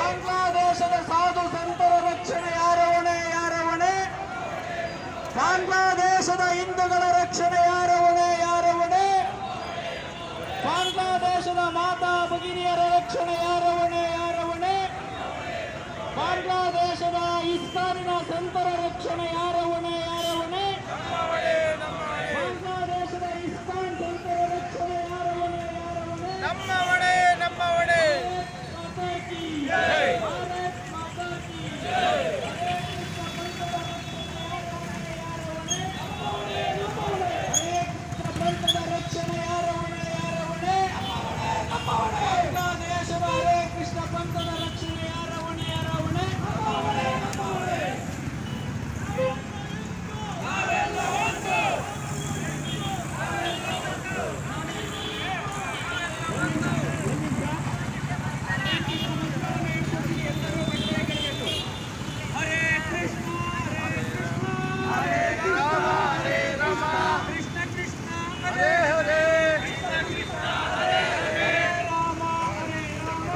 ಬಾಂಗ್ಲಾದೇಶದ ಸಾಧು ಸಂತರ ರಕ್ಷಣೆ ಯಾರ ಹೊಣೆ ಯಾರ ಹೊಣೆ ಬಾಂಗ್ಲಾದೇಶದ ಹಿಂದೂಗಳ ರಕ್ಷಣೆ ಯಾರ ಹೊಣೆ ಯಾರ ಹೊಣೆ ಬಾಂಗ್ಲಾದೇಶದ ಮಾತಾ ಭಗಿನಿಯರ ರಕ್ಷಣೆ ಯಾರ ಹೊಣೆ ಯಾರ ಹೊಣೆ ಬಾಂಗ್ಲಾದೇಶದ ಇಸ್ಕಾನಿನ ಸಂತರ ರಕ್ಷಣೆ ಯಾರ ಹೊಣೆ ಬಾಂಗ್ಲಾದೇಶದ ಇಸ್ಕಾನ್ ಸಂತರ ರಕ್ಷಣೆ ಯಾರ ಹೊಣೆ ಯಾರ ಹೊಣೆ ನಮ್ಮ ಹೊಣೆ ನಮ್ಮ ಹೊಣೆ ಮಾತಾ ಕೀ ಭಾರತ್ ಮಾತಾ ಕೀ ಪಂಥದ ರಕ್ಷಣೆ ಯಾರ ಹೊಣೆ ಯಾರ ಹೊಣೆ ಬಾಂಗ್ಲಾದೇಶದ ಹರೇ ಕೃಷ್ಣ ಪಂಥದ ರಕ್ಷಣೆ ಯಾರ ಹೊಣೆ ಯಾರ ಹೊಣೆ ಹರೇ ಕೃಷ್ಣ ಹರೇ ಕೃಷ್ಣ ಹರೇ ರಾಮ ಹರೇ ರಾಮ ಕೃಷ್ಣ ಕೃಷ್ಣ ಹರೇ ಹರೇ ರಾಮ ಹರೇ ರಾಮ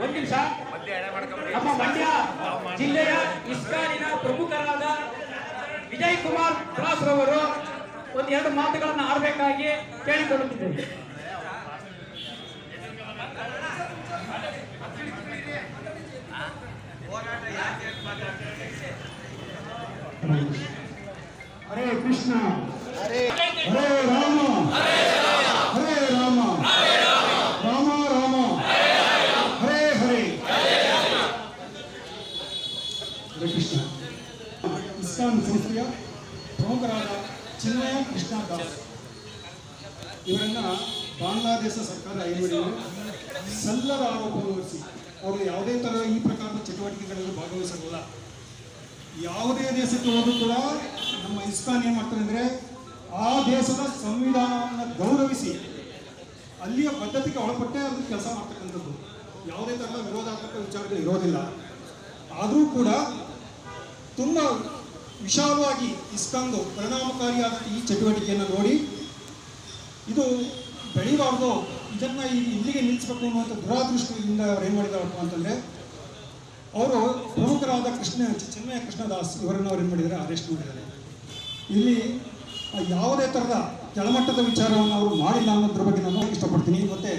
ಒಂದು ನಿಮಿಷ ನಮ್ಮ ಮಂಡ್ಯ ಜಿಲ್ಲೆಯ ಇಸ್ಕಾನಿನ ಪ್ರಮುಖರಾದ ವಿಜಯ್ ಕುಮಾರ್ ದಾಸ್ ರವರು ಒಂದು ಎರಡು ಮಾತುಗಳನ್ನು ಆಡಬೇಕಾಗಿ ಕೇಳಿಕೊಳ್ಳುತ್ತಿದ್ದೇವೆ ಹರೇ ಕೃಷ್ಣ. ಹರೇ ರಾಮ ಹರೇ ರಾಮ ರಾಮ ರಾಮ ಹರೇ ಹರೇ ಹರೇ ಕೃಷ್ಣ ಇಸ್ಕಾನ್ ಸಂಸ್ಥೆಯ ಪ್ರಮುಖರಾದ ಚಿನ್ಮಯ ಕೃಷ್ಣ ದಾಸ್ ಇವರನ್ನ ಬಾಂಗ್ಲಾದೇಶ ಸರ್ಕಾರ ಏನ್ಮಾಡಿದೆ ಸಲ್ಲದ ಆರೋಪ ಹೊರಿಸಿ ಅವರು ಯಾವುದೇ ಥರ ಈ ಪ್ರಕಾರದ ಚಟುವಟಿಕೆಗಳಲ್ಲಿ ಭಾಗವಹಿಸಲ್ಲ ಯಾವುದೇ ದೇಶಕ್ಕೆ ಹೋದ್ರೂ ಕೂಡ ನಮ್ಮ ಇಸ್ಕಾನ್ ಏನು ಮಾಡ್ತಾರೆ ಅಂದರೆ, ಆ ದೇಶದ ಸಂವಿಧಾನವನ್ನು ಗೌರವಿಸಿ, ಅಲ್ಲಿಯ ಪದ್ಧತಿಗೆ ಒಳಪಟ್ಟೆ ಅದು ಕೆಲಸ ಮಾಡ್ತಕ್ಕಂಥದ್ದು. ಯಾವುದೇ ಥರದ ವಿರೋಧಾತ್ಮಕ ವಿಚಾರಗಳು ಇರೋದಿಲ್ಲ. ಆದರೂ ಕೂಡ ತುಂಬ ವಿಶಾಲವಾಗಿ ಇಸ್ಕಾನ್ದು ಪರಿಣಾಮಕಾರಿಯಾದ ಈ ಚಟುವಟಿಕೆಯನ್ನು ನೋಡಿ, ಇದು ಬೆಳಿಬಾರ್ದು. ಇದನ್ನು ಇಲ್ಲಿಗೆ ನಿಲ್ಲಿಸಬೇಕು ಅನ್ನುವಂಥ ದುರಾದೃಷ್ಟದಿಂದ ಅವ್ರು ಏನು ಮಾಡಿದಾರಪ್ಪ ಅಂತಂದರೆ, ಅವರು ಪ್ರಮುಖರಾದ ಕೃಷ್ಣ ಚೆನ್ನಯ ಕೃಷ್ಣದಾಸ್ ಇವರನ್ನು ಅವ್ರು ಏನು ಮಾಡಿದ್ದಾರೆ ಅರೆಸ್ಟ್ ಮಾಡಿದ್ದಾರೆ. ಇಲ್ಲಿ ಯಾವುದೇ ಥರದ ಕೆಳಮಟ್ಟದ ವಿಚಾರವನ್ನು ಅವರು ಮಾಡಿಲ್ಲ ಅನ್ನೋದ್ರ ಬಗ್ಗೆ ನಾನು ಇಷ್ಟಪಡ್ತೀನಿ. ಮತ್ತೆ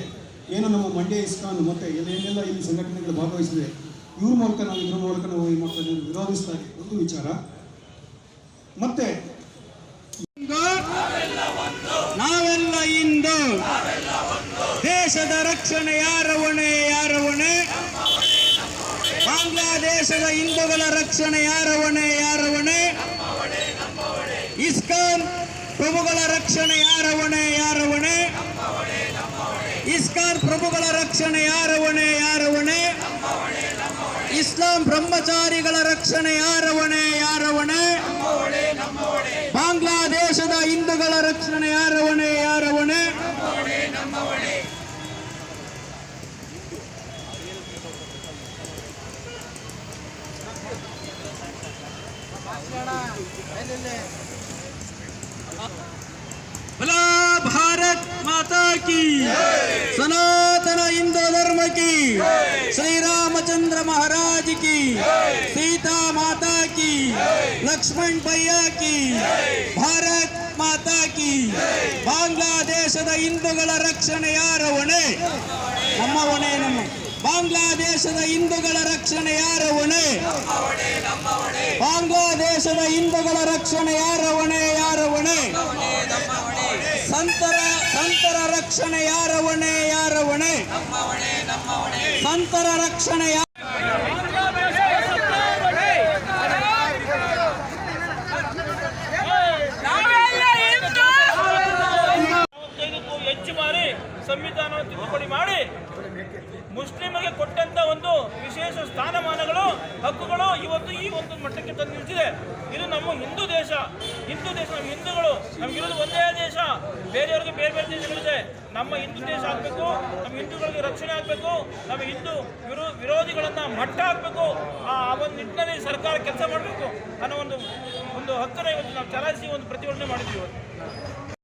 ಏನು ನಮ್ಮ ಮಂಡ್ಯ ಇಸ್ಕಾನ್ ಮತ್ತು ಏನೇನೆಲ್ಲ ಇಲ್ಲಿ ಸಂಘಟನೆಗಳು ಭಾಗವಹಿಸಿದೆ, ಇವ್ರ ಮೂಲಕ ನಾವು ಇದ್ರ ಮೂಲಕ ನಾವು ಏನು ಮಾಡ್ತಾ ವಿರೋಧಿಸ್ತಾ ಒಂದು ವಿಚಾರ. ಮತ್ತು ನಾವೆಲ್ಲ ಇಂದು ದೇಶದ ರಕ್ಷಣೆ ಯಾರ ಹೊಣೆ ಯಾರ ಹೊಣೆ ಬಾಂಗ್ಲಾದೇಶದ ಹಿಂದೂಗಳ ರಕ್ಷಣೆ ಯಾರ ಹೊಣೆ ಯಾರ ಹೊಣೆ ಇಸ್ಕಾನ್ ಪ್ರಭುಗಳ ರಕ್ಷಣೆ ಯಾರ ಹೊಣೆ ಯಾರ ಹೊಣೆ ಇಸ್ಕಾನ್ ಪ್ರಭುಗಳ ರಕ್ಷಣೆ ಯಾರ ಹೊಣೆ ಯಾರ ಹೊಣೆ ಇಸ್ಲಾಂ ಬ್ರಹ್ಮಚಾರಿಗಳ ರಕ್ಷಣೆ ಯಾರ ಹೊಣೆ ಯಾರ ಹೊಣೆ ಬಾಂಗ್ಲಾದೇಶದ ಹಿಂದೂಗಳ ರಕ್ಷಣೆ ಯಾರ ಹೊಣೆ ಯಾರ ಹೊಣೆ ಕಿ ಸನಾತನ ಹಿಂದೂ ಧರ್ಮ ಕಿ ಶ್ರೀರಾಮಚಂದ್ರ ಮಹಾರಾಜ್ ಕಿ ಸೀತಾ ಮಾತಾ ಕಿ ಲಕ್ಷ್ಮಣ್ ಭಯ್ಯ ಕಿ ಭಾರತ್ ಮಾತಾ ಕಿ ಬಾಂಗ್ಲಾದೇಶದ ಹಿಂದೂಗಳ ರಕ್ಷಣೆ ಯಾರ ಹೊಣೆ ನಮ್ಮ. ಹೊಣೆ ನಮ್ಮ ಬಾಂಗ್ಲಾದೇಶದ ಹಿಂದೂಗಳ ರಕ್ಷಣೆ ಯಾರ ಹೊಣೆ ಬಾಂಗ್ಲಾದೇಶದ ಹಿಂದೂಗಳ ರಕ್ಷಣೆ ಯಾರ ಹೊಣೆ ಯಾರ ಹೊಣೆ ಸಂತರ ರಕ್ಷಣೆ ಯಾರ ಹೊಣೆ ಯಾರ ಹೊಣೆ ಸಂತರ ರಕ್ಷಣೆ ಹೆಚ್ಚು ಬಾರಿ ಸಂವಿಧಾನ ತಿದ್ದುಪಡಿ ಮಾಡಿ ಮುಸ್ಲಿಮರಿಗೆ ಕೊಟ್ಟಂತ ಒಂದು ವಿಶೇಷ ಸ್ಥಾನಮಾನಗಳು ಹಕ್ಕುಗಳು ಇವತ್ತು ಈ ಒಂದು ಮಟ್ಟಕ್ಕೆ ತಂದು ನಿಲ್ಸಿದೆ. ಇದು ನಮ್ಮ ಹಿಂದೂ ದೇಶ ಹಿಂದೂ ದೇಶ, ನಮ್ಮ ಹಿಂದೂಗಳು ನಮಗಿರೋದು ಒಂದೇ ದೇಶ. ಬೇರೆಯವ್ರಿಗೆ ಬೇರೆ ಬೇರೆ ದೇಶಗಳಿದೆ ನಮ್ಮ ಹಿಂದೂ ದೇಶ ಆಗಬೇಕು, ನಮ್ಮ ಹಿಂದೂಗಳಿಗೆ ರಕ್ಷಣೆ ಆಗಬೇಕು, ನಮ್ಮ ಹಿಂದೂ ವಿರೋ ವಿರೋಧಿಗಳನ್ನು ಮಟ್ಟ ಹಾಕಬೇಕು. ಆ ಒಂದು ನಿಟ್ಟಿನಲ್ಲಿ ಸರ್ಕಾರ ಕೆಲಸ ಮಾಡಬೇಕು ಅನ್ನೋ ಒಂದು ಒಂದು ಹಕ್ಕನ್ನು ಇವತ್ತು ನಾವು ಚಲಾಯಿಸಿ ಒಂದು ಪ್ರತಿಭಟನೆ ಮಾಡಿದ್ವಿ ಇವತ್ತು.